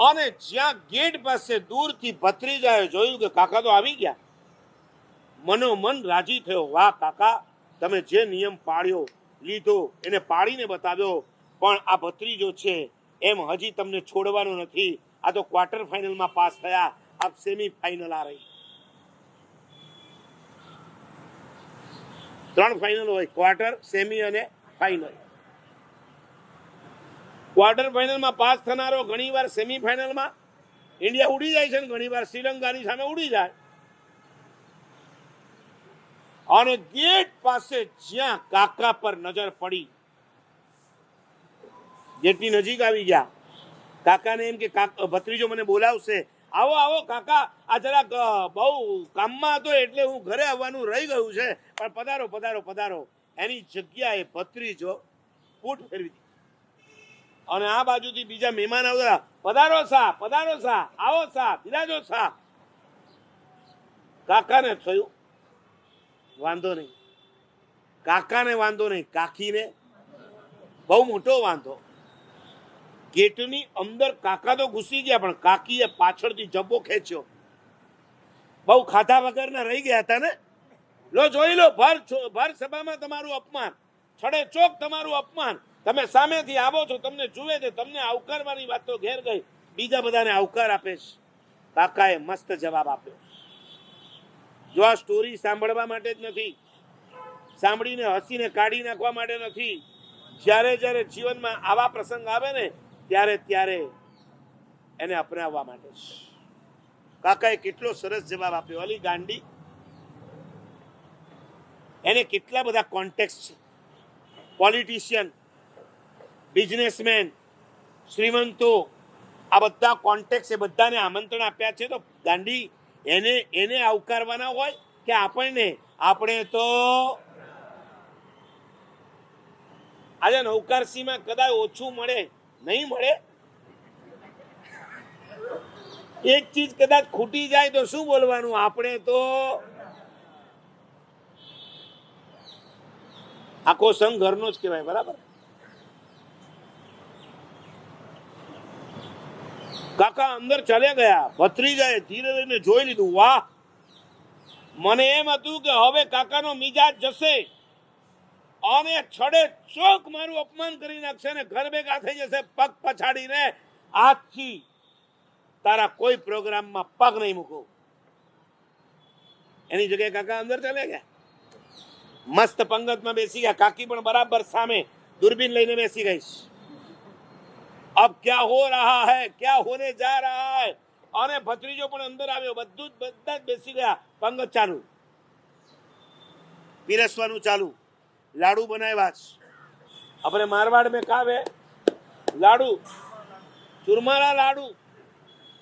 અને જ્યાં ગેટ પાસે દૂરથી ભત્રીજાએ જોયું કે કાકા તો આવી ગયા. મનોમન રાજી થયો. વાહ, કાકા, તમે જે નિયમ પાળ્યો, લીધો, એને પાડીને બતાવ્યો. પણ આ ભત્રીજો છે, એમ હજી તમને છોડવાનો નથી. આ તો ક્વાર્ટર ફાઇનલમાં પાસ થયા. આ સેમી ફાઇનલ આ રહી. ત્રણ ફાઇનલ હોય, ક્વાર્ટર, સેમી અને ફાઇનલ. ક્વાર્ટર ફાઇનલમાં પાસ થનારો ઘણીવાર સેમીફાઇનલમાં ઇન્ડિયા ઉડી જાય છે ને ઘણીવાર શ્રીલંકાની સામે ઉડી જાય. અને ગેટ પાસે જ્યાં કાકા પર નજર પડી જેટલી નજીક આવી ગયા. કાકાને એમ કે ભત્રીજો મને બોલાવશે. આવો આવો, કાકા, આ જરાક બહુ કામમાં હતો એટલે હું ઘરે આવવાનું રહી ગયું છે. પણ પધારો પધારો પધારો. એની જગ્યાએ ભત્રીજો ફૂટ ફેરવી અને આ બાજુથી બીજા મહેમાન આવતા, પધારો સા પધારો સા, આવો સા, બિરાજો સા. કાકાને થયું, વાંધો નહીં. કાકાને વાંધો નહીં, કાકીને બહુ મોટો વાંધો. ગેટની અંદર કાકા તો ઘૂસી ગયા, પણ કાકીએ પાછળથી જબ્બો ખેંચ્યો. બહુ ખાધા વગરના રહી ગયા હતા ને? લો, જોઈ લો, ભર ભર સભામાં તમારું અપમાન. છડે ચોક તમારું અપમાન. તમે સામેથી આવો છો, તમને જુએ છે, તમને આવકારવાની વાત તો ઘેર ગઈ. બીજા બધાને આવકાર આપે છે. કાકાએ મસ્ત જવાબ આપ્યો. જો આ સ્ટોરી સાંભળવા માટે જ નથી, સાંભળીને હસીને કાઢી નાખવા માટે નથી, જ્યારે જ્યારે જીવનમાં આવા પ્રસંગ આવે ને, ત્યારે ત્યારે એને અપનાવવા માટે કાકાએ કેટલો સરસ જવાબ આપ્યો. અલી ગાંડી, એને કેટલા બધા કોન્ટેક્ટ છે. પોલિટિશિયન બિઝનેસમેન, શ્રીમંતો, આ બધા કોન્ટેક્ટ એ બધાને આમંત્રણ આપ્યા છે. તો ગાંધી એને એને આવકારવાના હોય કે આપણને? આપણે તો આજે નૌકારસીમાં કદાચ ઓછું મળે, નહીં મળે? એક ચીજ કદાચ ખૂટી જાય તો શું બોલવાનું? આપણે તો આખો સંઘ ઘરનો જ કહેવાય, બરાબર? કાકા, અંદર ચાલ્યા ગયા. ભત્રીજાએ ધીરે ધીરે જોઈ લીધું, વાહ. મને એમ હતું કે હવે કાકાનો મિજાજ જશે. અને છડે ચોક મારું અપમાન કરી નાખશે ને ઘર ભેગા થઈ જશે, પગ પછાડીને આજથી તારા કોઈ પ્રોગ્રામમાં પગ નહીં મૂકો. એની જગ્યાએ કાકા અંદર ચાલ્યા ગયા. મસ્ત પંગતમાં બેસી ગયા. કાકી પણ બરાબર સામે દૂરબીન લઈને બેસી ગઈ. અબ ક્યા હો રહા હૈ ક્યા હોને જા રહા હૈ અને ભત્રીજો પણ અંદર આવ્યો બધું જ બધા જ બેસી ગયા પંગત ચાલુ પીરસવાનું ચાલુ લાડુ બનાવ્યા છે આપણે મારવાડ મેં કાવે લાડુ ચુરમારા લાડુ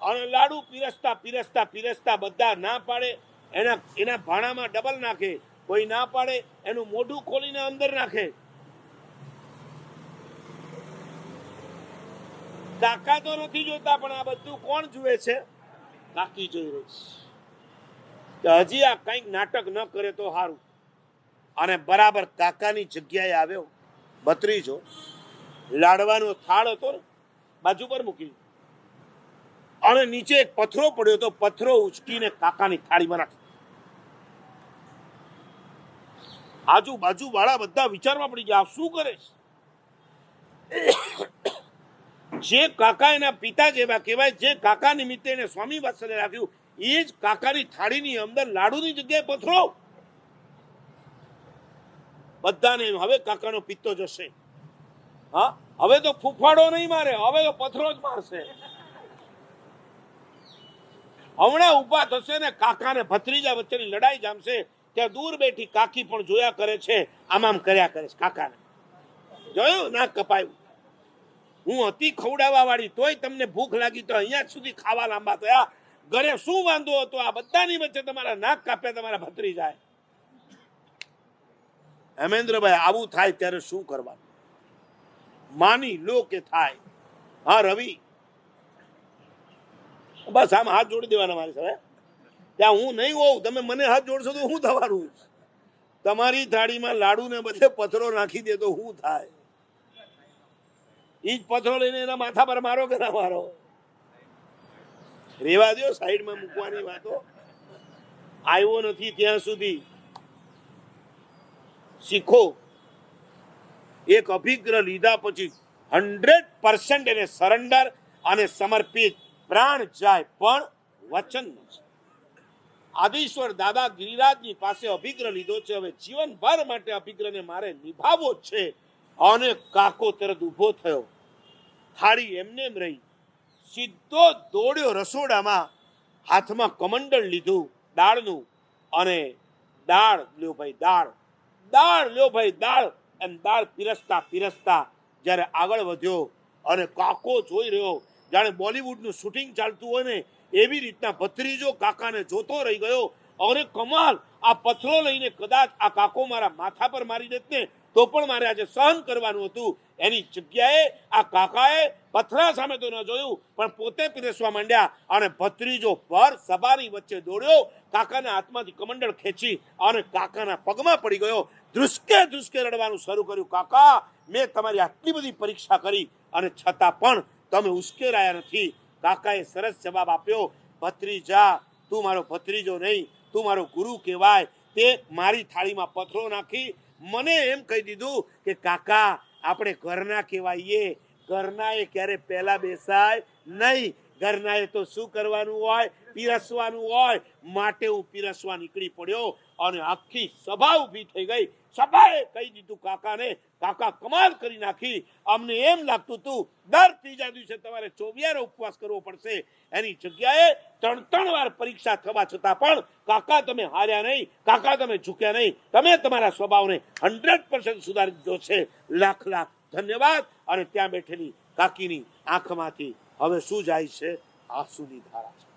અને લાડુ પીરસતા પીરસતા પીરસતા બધા ના પાડે એના એના ભાણામાં ડબલ નાખે કોઈ ના પાડે એનું મોઢું ખોલીને અંદર નાખે। કાકા તો નથી જોતા, પણ આ બધું કોણ જુએ છે? કાકી જોઈ રહી છે. હજી આ કંઈક નાટક ન કરે તો સારું અને બરાબર કાકાની જગ્યાએ આવ્યો બત્રીજો લાડવાનો થાળ હતો ને, બાજુ પર મૂકી અને નીચે એક પથરો પડ્યો તો પથરો ઉચકીને કાકાની થાળીમાં નાખ્યો આજુબાજુ વાળા બધા વિચારમાં પડી ગયા શું કરે છે? જે કાકા એના પિતા જેવા કહેવાય, જે કાકા નિમિત્તે એને સ્વામી વાત્સલ્ય રાખ્યું, એ જ કાકાની થાળીની અંદર લાડુની જગ્યાએ પથરો. બધાને હવે કાકાનો પિત્તો જશે. હા, હવે તો ફૂફાડો નહીં મારે, હવે તો પથરો જ મારશે. હમણાં ઊભા થશે ને કાકા ને ભત્રીજા વચ્ચેની લડાઈ જામશે, ત્યાં દૂર બેઠી કાકી પણ જોયા કરે છે, આમ આમ કર્યા કરે છે કાકાને. જોયું? ના કપાયું. હું હતી ખવડાવવા વાળી તોય તમને ભૂખ લાગી તો અહીંયા સુધી ખાવા લાંબા થયા ઘરે શું વાંધો હતો? આ બધાની વચ્ચે તમારા નાક કાપ્યા, તમારા ભત્રી જાય. હેમેન્દ્રભાઈ, આવું થાય ત્યારે શું કરવાનું? માની લો કે થાય. હા, રવિ. બસ, આમ હાથ જોડી દેવાના મારી સાથે. ત્યાં હું નહીં હોઉં, તમે મને હાથ જોડશો તો હું થવાનું તમારી થાળીમાં લાડુ ને બધે પથરો નાખી દે તો શું થાય. ઈ જ પથરો લઈને એના માથા પર મારો કે ના મારો? રેવા દો સાઈડમાં મૂકવાની વાતો. આવ્યો નથી ત્યાં સુધી. શીખો. એક અભિગ્રહ લીધા પછી હંડ્રેડ પર્સન્ટ એને સરેન્ડર અને સમર્પિત પ્રાણ જાય, પણ વચન આદિશ્વર દાદા ગિરિરાજની પાસે અભિગ્રહ લીધો છે. હવે જીવનભર માટે અભિગ્રહને મારે નિભાવવો છે. અને કાકો તરત ઊભો થયો. થાળી એમને એમ રહી. સીધો દોડ્યો રસોડામાં, હાથમાં કમંડળ લીધું દાળનું અને દાળ, લ્યો ભાઈ દાળ દાળ, લ્યો ભાઈ દાળ. એમ દાળ પીરસતા પીરસતા જ્યારે આગળ વધ્યો અને કાકો જોઈ રહ્યો, જાણે બોલિવૂડનું શૂટિંગ ચાલતું હોય ને, એવી રીતના ભત્રીજો કાકાને જોતો રહી ગયો. અને કમાલ, આ પથરો લઈને કદાચ આ કાકો મારા માથા પર મારી દેત ને તો પણ મારે આજે સહન કરવાનું હતું. એની જગ્યાએ આ કાકાએ પથરા સામે તો ન જોયું, પણ પોતે પીરસવા માંડ્યા અને ભત્રીજો ભર સભાની વચ્ચે દોડ્યો. કાકાના હાથમાંથી કમંડળ ખેંચી અને કાકાના પગમાં પડી ગયો. ધ્રુસકે ધ્રુસકે રડવાનું શરૂ કર્યું. કાકા, મેં તમારી આટલી બધી પરીક્ષા કરી અને છતાં પણ તમે ઉશ્કેરાયા નથી. કાકાએ સરસ જવાબ આપ્યો. ભત્રીજા, તું મારો ભત્રીજો નહીં, તું મારો ગુરુ કહેવાય. તે મારી થાળીમાં પથરો નાખી મને એમ કહી દીધું કે, કાકા, આપણે ઘરના કહેવાઈએ, ઘરના એ ક્યારે પહેલા બેસાય નહીં. ઘરના એ તો શું કરવાનું હોય? પીરસવાનું હોય. માટે હું પીરસવા નીકળી પડ્યો અને આખી સભા ઊભી થઈ ગઈ. સભાએ કહી દીધું કાકાને, કાકા, કમાલ કરી નાખી. અમને એમ લાગતું હતું દર ત્રીજા દિવસે તમારે ચોવિયારો ઉપવાસ કરવો પડશે. એની જગ્યાએ ત્રણ ત્રણ વાર પરીક્ષા થવા છતાં પણ કાકા તમે હાર્યા નહીં, કાકા તમે ઝૂક્યા નહીં. તમે તમારા સ્વભાવને હંડ્રેડ પર્સન્ટ સુધારી દીધો છે. લાખ લાખ ધન્યવાદ. અને ત્યાં બેઠેલી કાકીની આંખમાંથી હવે શું જાય છે? આંસુની ધારા છે.